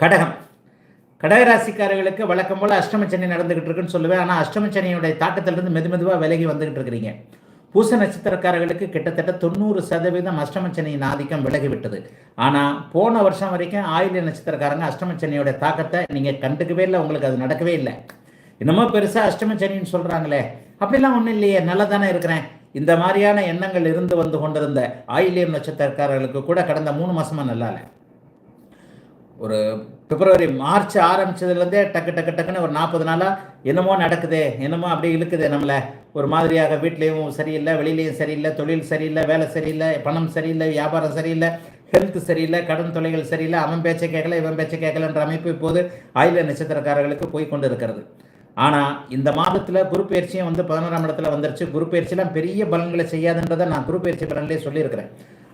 கடகம். கடகராசிக்காரர்களுக்கு வழக்கம் போல் அஷ்டமச்சனி நடந்துகிட்டு இருக்குன்னு சொல்லுவேன். ஆனால் அஷ்டமச்சனியுடைய தாக்கத்திலிருந்து மெது மெதுவாக விலகி வந்துகிட்டு இருக்கிறீங்க. பூச நட்சத்திரக்காரர்களுக்கு கிட்டத்தட்ட தொண்ணூறு சதவீதம் அஷ்டமச்சனியின் ஆதிக்கம் விலகிவிட்டது ஆனால் போன வருஷம் வரைக்கும் ஆயுள்ய நட்சத்திரக்காரங்க அஷ்டமச்சனியோட தாக்கத்தை நீங்கள் கண்டுக்கவே இல்லை. உங்களுக்கு அது நடக்கவே இல்லை. இன்னமும் பெருசாக அஷ்டமச்சனின்னு சொல்கிறாங்களே அப்படிலாம் ஒன்றும் இல்லையே. நல்லா தானே இருக்கிறேன். இந்த மாதிரியான எண்ணங்கள் இருந்து வந்து கொண்டிருந்த ஆயிலியம் நட்சத்திரக்காரர்களுக்கு கூட கடந்த மூணு மாதமாக நல்லா இல்லை ஒரு பிப்ரவரி மார்ச் ஆரம்பிச்சதுலேருந்தே டக்கு டக்கு டக்குன்னு ஒரு நாற்பது நாளாக என்னமோ நடக்குது என்னமோ அப்படியே இழுக்குது நம்மளை. ஒரு மாதிரியாக வீட்லேயும் சரியில்லை வெளியிலையும் சரியில்லை தொழில் சரியில்லை வேலை சரியில்லை பணம் சரியில்லை வியாபாரம் சரியில்லை ஹெல்த் சரியில்லை கடன் தொலைகள் சரியில்லை அவன் பேச்சை கேட்கல இவன் பேச்சை கேட்கலன்ற அமைப்பு இப்போது ஆயுத நட்சத்திரக்காரர்களுக்கு போய் கொண்டு இருக்கிறது. ஆனால் இந்த மாதத்தில் குரு பயிற்சியும் வந்து பதினோராம் இடத்துல வந்துருச்சு. குரு பயிற்சியெல்லாம் பெரிய பலன்களை செய்யாதுன்றதை நான் குரு பயிற்சி பலன்லேயே சொல்லியிருக்கிறேன்.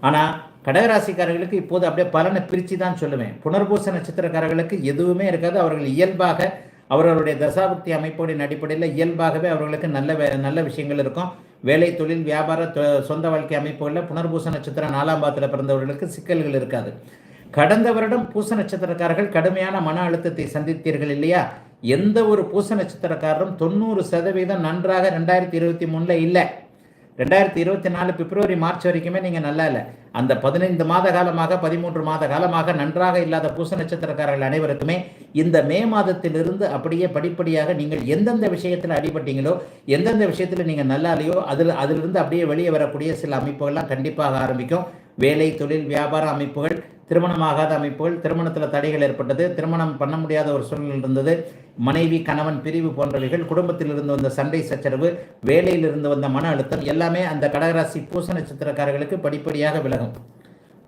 ஆனால் கடகராசிக்காரர்களுக்கு இப்போது அப்படியே பலனை பிரித்து தான் சொல்லுவேன். புனர்பூச நட்சத்திரக்காரர்களுக்கு எதுவுமே இருக்காது. அவர்கள் இயல்பாக அவர்களுடைய தசாபக்தி அமைப்புகளின் அடிப்படையில் இயல்பாகவே அவர்களுக்கு நல்ல வே நல்ல விஷயங்கள் இருக்கும். வேலை தொழில் வியாபார தொ- சொந்த வாழ்க்கை அமைப்புகளில் புனர்பூச நட்சத்திரம் நாலாம் பாதத்தில் பிறந்தவர்களுக்கு சிக்கல்கள் இருக்காது. கடந்த வருடம் பூச நட்சத்திரக்காரர்கள் கடுமையான மன அழுத்தத்தை சந்தித்தீர்கள் இல்லையா? எந்த ஒரு பூச நட்சத்திரக்காரரும் தொண்ணூறு சதவீதம் நன்றாக ரெண்டாயிரத்தி இருபத்தி மூணில் இல்லை. ரெண்டாயிரத்தி இருபத்தி நாலு பிப்ரவரி மார்ச் வரைக்குமே நீங்கள் நல்லா இல்லை. அந்த பதினைந்து மாத காலமாக பதிமூன்று மாத காலமாக நன்றாக இல்லாத பூச நட்சத்திரக்காரர்கள் அனைவருக்குமே இந்த மே மாதத்திலிருந்து அப்படியே படிப்படியாக நீங்கள் எந்தெந்த விஷயத்தில் அடிபட்டீங்களோ எந்தெந்த விஷயத்தில் நீங்கள் நல்லா இல்லையோ அதில் அதிலிருந்து அப்படியே வெளியே வரக்கூடிய சில அமைப்புகள்லாம் கண்டிப்பாக ஆரம்பிக்கும். வேலை தொழில் வியாபார அமைப்புகள் திருமணமாகாத அமைப்புகள் திருமணத்தில் தடைகள் ஏற்பட்டது திருமணம் பண்ண முடியாத ஒரு சூழ்நிலை இருந்தது மனைவி கணவன் பிரிவு போன்றவைகள் குடும்பத்தில் இருந்து வந்த சண்டை சச்சரவு வேலையில் இருந்து வந்த மன அழுத்தம் எல்லாமே அந்த கடகராசி பூச நட்சத்திரக்காரர்களுக்கு படிப்படியாக விலகும்.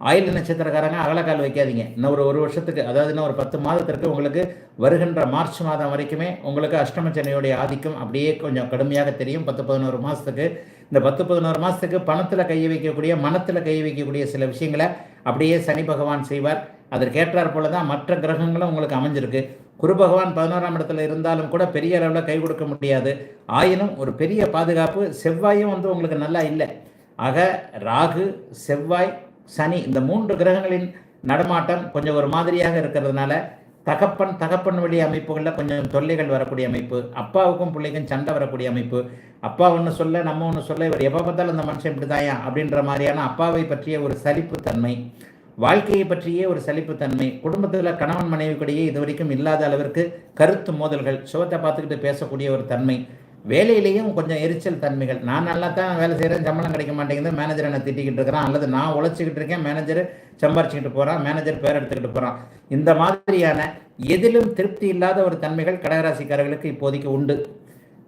ஆயுள் நட்சத்திரக்காரங்க அகலக்கால் வைக்காதீங்க. இன்னும் ஒரு ஒரு வருஷத்துக்கு அதாவது இன்னும் ஒரு பத்து மாதத்திற்கு உங்களுக்கு வருகின்ற மார்ச் மாதம் வரைக்குமே உங்களுக்கு அஷ்டமச்சனையுடைய ஆதிக்கம் அப்படியே கொஞ்சம் கடுமையாக தெரியும். பத்து பதினோரு மாதத்துக்கு இந்த பத்து பதினோரு மாதத்துக்கு பணத்தில் கை வைக்கக்கூடிய மனத்தில் கை வைக்கக்கூடிய சில விஷயங்களை அப்படியே சனி பகவான் செய்வார். அதற்கேற்றார் போல தான் மற்ற கிரகங்களும் உங்களுக்கு அமைஞ்சிருக்கு. குரு பகவான் பதினோராம் இடத்துல இருந்தாலும் கூட பெரிய அளவில் கை கொடுக்க முடியாது. ஆயினும் ஒரு பெரிய பாதுகாப்பு செவ்வாயும் வந்து உங்களுக்கு நல்லா இல்லை. ஆக ராகு செவ்வாய் சனி இந்த மூன்று கிரகங்களின் நடமாட்டம் கொஞ்சம் ஒரு மாதிரியாக இருக்கிறதுனால தகப்பன் தகப்பன் வழி அமைப்புகளில் கொஞ்சம் தொல்லைகள் வரக்கூடிய அமைப்பு அப்பாவுக்கும் பிள்ளைக்கும் சண்டை வரக்கூடிய அமைப்பு. அப்பா ஒன்று சொல்ல நம்ம ஒன்று சொல்ல இவர் எப்போ பார்த்தாலும் இந்த மனுஷன் இப்படி தாயா அப்படின்ற மாதிரியான அப்பாவை பற்றிய ஒரு சலிப்புத்தன்மை வாழ்க்கையை பற்றியே ஒரு சலிப்புத்தன்மை குடும்பத்தில் கணவன் மனைவிக்கிடையே இது வரைக்கும் இல்லாத அளவிற்கு கருத்து மோதல்கள் சுகத்தை பார்த்துக்கிட்டு பேசக்கூடிய ஒரு தன்மை வேலையிலேயும் கொஞ்சம் எரிச்சல் தன்மைகள். நான் நல்லா தான் வேலை செய்கிறேன் சம்பளம் கிடைக்க மாட்டேங்குது மேனேஜர் என்னை திட்டிக்கிட்டு இருக்கிறான். அல்லது நான் உழைச்சிக்கிட்டு இருக்கேன் மேனேஜர் சம்பாரிச்சுக்கிட்டு போகிறான் மேனேஜர் பேர் எடுத்துக்கிட்டு போகிறான் இந்த மாதிரியான எதிலும் திருப்தி இல்லாத ஒரு தன்மைகள் கடகராசிக்காரர்களுக்கு இப்போதைக்கு உண்டு.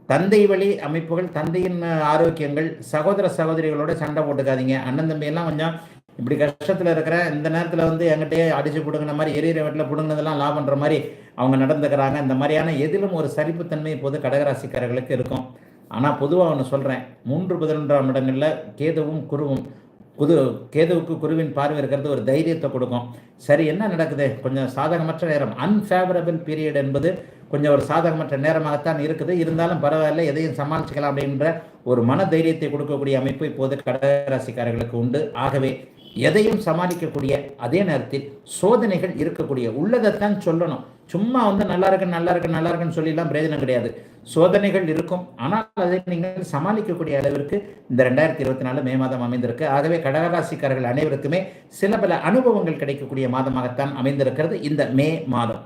தந்தை வழி அமைப்புகள் தந்தையின் ஆரோக்கியங்கள் சகோதர சகோதரிகளோட சண்டை போட்டுக்காதீங்க. அண்ணன் தம்பியெல்லாம் கொஞ்சம் இப்படி கஷ்டத்தில் இருக்கிற இந்த நேரத்தில் வந்து என்கிட்டயே அடிச்சு பிடுங்கின மாதிரி எரியிற வீட்டில் பிடுங்கினதெல்லாம் லாபன்ற மாதிரி அவங்க நடந்துக்கிறாங்க. இந்த மாதிரியான எதிலும் ஒரு சரிப்புத்தன்மை இப்போது கடகராசிக்காரர்களுக்கு இருக்கும். ஆனால் பொதுவாக ஒன்று சொல்கிறேன் மூன்று பதினொன்றாம் இடங்களில் கேதுவும் குருவும் குது கேதுவுக்கு குருவின் பார்வை இருக்கிறது ஒரு தைரியத்தை கொடுக்கும். சரி என்ன நடக்குது? கொஞ்சம் சாதகமற்ற நேரம். அன்ஃபேவரபிள் பீரியட் என்பது கொஞ்சம் ஒரு சாதகமற்ற நேரமாகத்தான் இருக்குது. இருந்தாலும் பரவாயில்ல எதையும் சமாளிச்சுக்கலாம் அப்படின்ற ஒரு மன தைரியத்தை கொடுக்கக்கூடிய அமைப்பு இப்போது கடகராசிக்காரர்களுக்கு உண்டு. ஆகவே எதையும் சமாளிக்கக்கூடிய அதே நேரத்தில் சோதனைகள் இருக்கக்கூடிய உள்ளதைத்தான் சொல்லணும். சும்மா வந்து நல்லா இருக்கு நல்லா இருக்கு நல்லா இருக்குன்னு சொல்லிலாம் பிரயோஜனம் கிடையாது. சோதனைகள் இருக்கும். ஆனால் அதை நீங்கள் சமாளிக்கக்கூடிய அளவிற்கு இந்த ரெண்டாயிரத்தி இருபத்தி நாலு மே மாதம் அமைந்திருக்கு. ஆகவே கடகராசிக்காரர்கள் அனைவருக்குமே சில பல அனுபவங்கள் கிடைக்கக்கூடிய மாதமாகத்தான் அமைந்திருக்கிறது இந்த மே மாதம்.